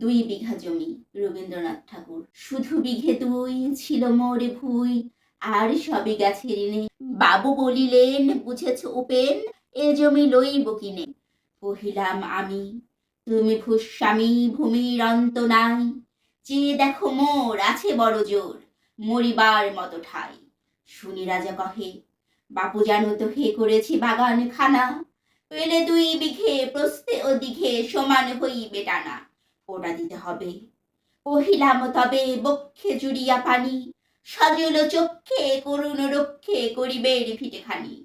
দুই বিঘা জমি। রবীন্দ্রনাথ ঠাকুর, শুধু বিঘে দুই ছিল মোরে ভুই, আর সবই গেছে ঋণে বাবু বলিলেন, বুঝেছ উপেন, এ জমি লইব কিনে? কহিলাম, আমি, তুমি ভূস্বামী, ভূমির অন্ত নাই। চেয়ে দেখো মোর, আছে বড় জোর, মরিবার মতো ঠাই। শুনি রাজা কহে, বাপু জানো তো হে করেছি বাগান খানা পেলে দুই বিঘে প্রস্তে ও দিঘে সমান হইবে টানা। ওটা দিতে হবে। কহিলাম, তবে বক্ষে জুড়িয়া পানি, সজল চক্ষে করুণ রক্ষে করিবে করিবের ভিটেখানি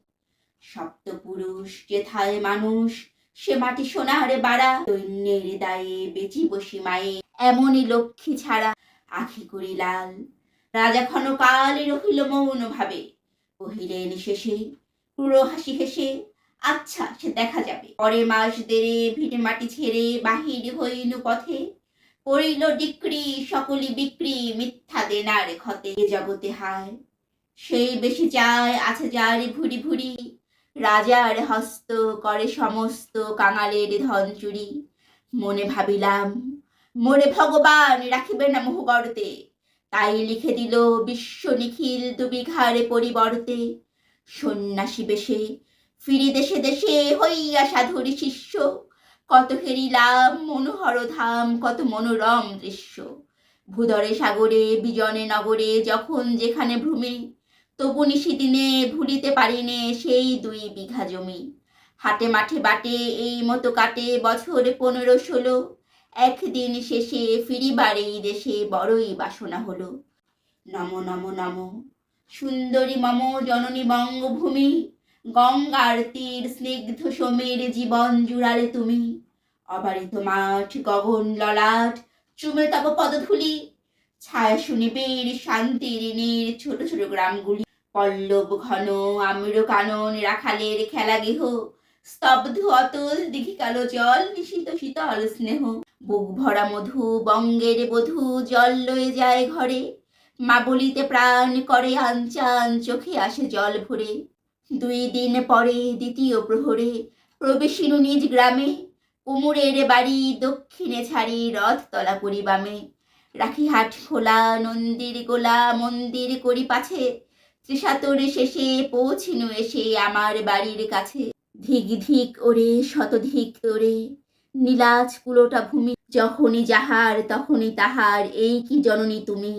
সপ্তপুরুষ যেথায় মানুষ, সে মাটি সোনার বাড়া। দৈন্যের দায়ে বেচি বসি মায়ে এমনই লক্ষ্মী ছাড়া আখি করি লাল রাজা ক্ষণকাল রহিল মৌন ভাবে কহিলেন শেষে ক্রুড় হাসি হেসে আচ্ছা সে দেখা যাবে। পরে মাস দেরে ভিটে মাটি ছেড়ে বাহির হইল পথে। করিল ডিক্রি, সকলি বিক্রি, মিথ্যা দেনার ক্ষতে জগতে হায় সেই বেশি চায় আছে যার ভুরি ভুরি। রাজার হস্ত করে সমস্ত কাঙালের ধন চুরি। মনে ভাবিলাম মোরে ভগবান রাখিবে না মোহগর্তে তাই লিখে দিল বিশ্ব নিখিল দুবিঘারে পরিবর্তে। সন্ন্যাসী বেশে ফিরি দেশে দেশে হইয়া সাধুর শিষ্য। কত হেরিলাম মনোহর ধাম, কত মনোরম দৃশ্য। ভূদরে সাগরে, বিজনে নগরে, যখন যেখানে ভ্রমে, তবু নিশিদিনে ভুলিতে পারিনে সেই দুই বিঘা জমি। হাটে মাঠে বাটে, এই মতো কাটে বছর পনেরো ষোলো। একদিন শেষে ফিরিবার এই দেশে বড়ই বাসনা হলো। নম নম নম। সুন্দরী মম, জননী বঙ্গভূমি। গঙ্গার তীর, স্নিগ্ধ সমীর জীবন জুড়ালে তুমি। অবারিত মাঠ, গগন ললাট, চুমে তব পদধূলি। ছায়া শুনিবীর শান্তির নীর, ছোট ছোট গ্রামগুলি। পল্লব ঘন আমির কানন, রাখালের খেলা গেহ। স্তব্ধ অতল দিঘি কালো জল, নিশীত শীতল স্নেহ। বুক ভরা মধু, বঙ্গের বধু, জল লয়ে যায় ঘরে। মা বলিতে প্রাণ করে আনচান চোখে আসে জল ভরে। দুই দিন পরে দ্বিতীয় প্রহরে প্রবেশিনু নিজ গ্রামে। কুমুরের বাড়ি দক্ষিণে ছাড়ি রথ তলা করি বামে রাখি হাট খোলা নন্দির গোলা মন্দির করি পাছে ত্রিশাতর শেষে পৌঁছিনু এসে আমার বাড়ির কাছে। ধিক ধিক ওরে, শতধিক তোরে। নীলাজ কুলোটা ভূমি, যখনই যাহার তখনই তাহার। এই কি জননী তুমি?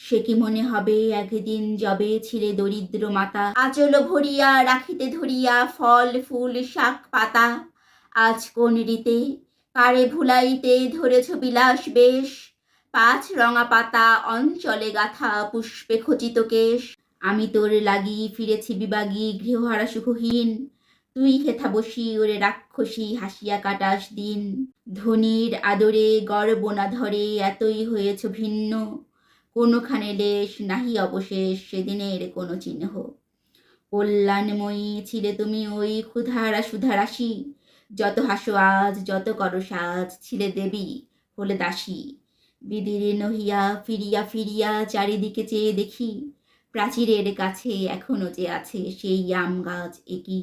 সে কি মনে হবে, একদিন যবে ছিলে দরিদ্র মাতা? আচল ভরিয়া, রাখিতে ধরিয়া, ফল, ফুল, শাক, পাতা। আজ কোন রীতে? কারে ভুলাইতে ধরেছ বিলাস বেশ? পাঁচ রঙা পাতা, অঞ্চলে গাথা পুষ্পে খচিত কেশ। আমি তোর লাগি ফিরেছি বিবাগী, গৃহহারা সুখহীন। তুই হেথা বসি, ওরে রাক্ষসী, হাসিয়া কাটাস দিন। ধনির আদরে গর্ব না ধরে, এতই হয়েছ ভিন্ন। কোনোখানে লেশ নাহি অবশেষ, সেদিনের কোনো চিহ্ন। কল্যাণময়ী ছিলে তুমি ওই ক্ষুধারা সুধারাশি যত হাসো আজ, যত করো সাজ, ছিলে দেবী হলে দাসী। বিদিরে নহিয়া ফিরিয়া ফিরিয়া চারিদিকে চেয়ে দেখি, প্রাচীরের কাছে এখনও যে আছে সেই আম গাছ একই।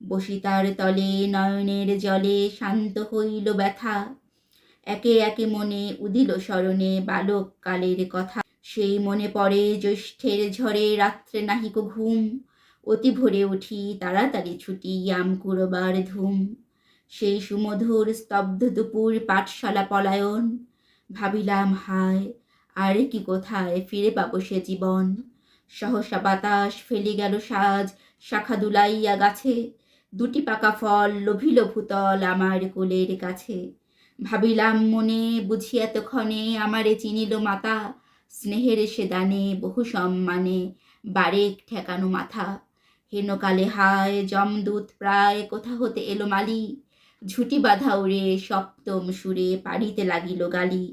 বসিতার তলে নয়নের জলে শান্ত হইল ব্যথা একে একে মনে উদিল স্মরণে বালক কালের কথা। সেই মনে পড়ে জ্যৈষ্ঠের ঝড়ে, রাত্রে নাহিক ঘুম। অতি ভোরে উঠি তাড়াতাড়ি ছুটি আম কুড়বার ধুম। সেই সুমধুর স্তব্ধ দুপুর পাঠশালা পলায়ন। ভাবিলাম, হায়, আর কি কোথায় ফিরে পাবো সে জীবন? সহসা বাতাস ফেলে গেল সাজ, শাখা দুলাইয়া গাছে। দুটি পাকা ফল লোভিল ভূতল আমার কোলের কাছে। ভাবিলাম মনে, বুঝি এতক্ষণে আমারে চিনিল মাতা। স্নেহের সে দানে বহু সম্মানে বারেক ঠেকানো মাথা। হেনকালে হায় জমদূত প্রায় কোথা হতে এলো মালি? ঝুটি বাঁধা উড়ে সপ্তম সুরে পাড়িতে লাগিল গালি।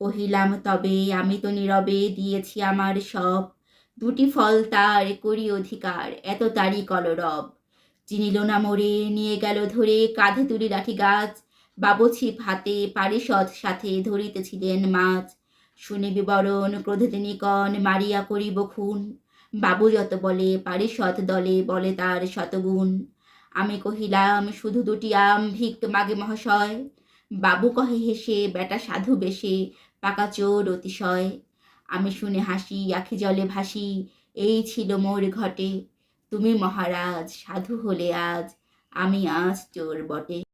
কহিলাম, তবে আমি তো নীরবে দিয়েছি আমার সব। দুটি ফল তার করি অধিকার, এত তারই কলরব। চিনিল না মোরে, নিয়ে গেল ধরে কাঁধে তুলি লাঠি গাছ। বাবুছিপ হাতে পারিষদ সাথে ধরিতেছিলেন মাছ। শুনে বিবরণ ক্রোধে মারিয়া করিব খুন। বাবু যত বলে, পারিষদ দলে বলে তার শতগুণ। আমি কহিলাম, শুধু দুটি আম ভিক মাগে মহাশয়। বাবু কহে হেসে, বেটা সাধু বেশে, পাকা চোর অতিশয়। আমি শুনে হাসি, আখি জলে ভাসি, এই ছিল মোর ঘটে। তুমি মহারাজ, সাধু হলে আজ, আমি আজ চোর বটে।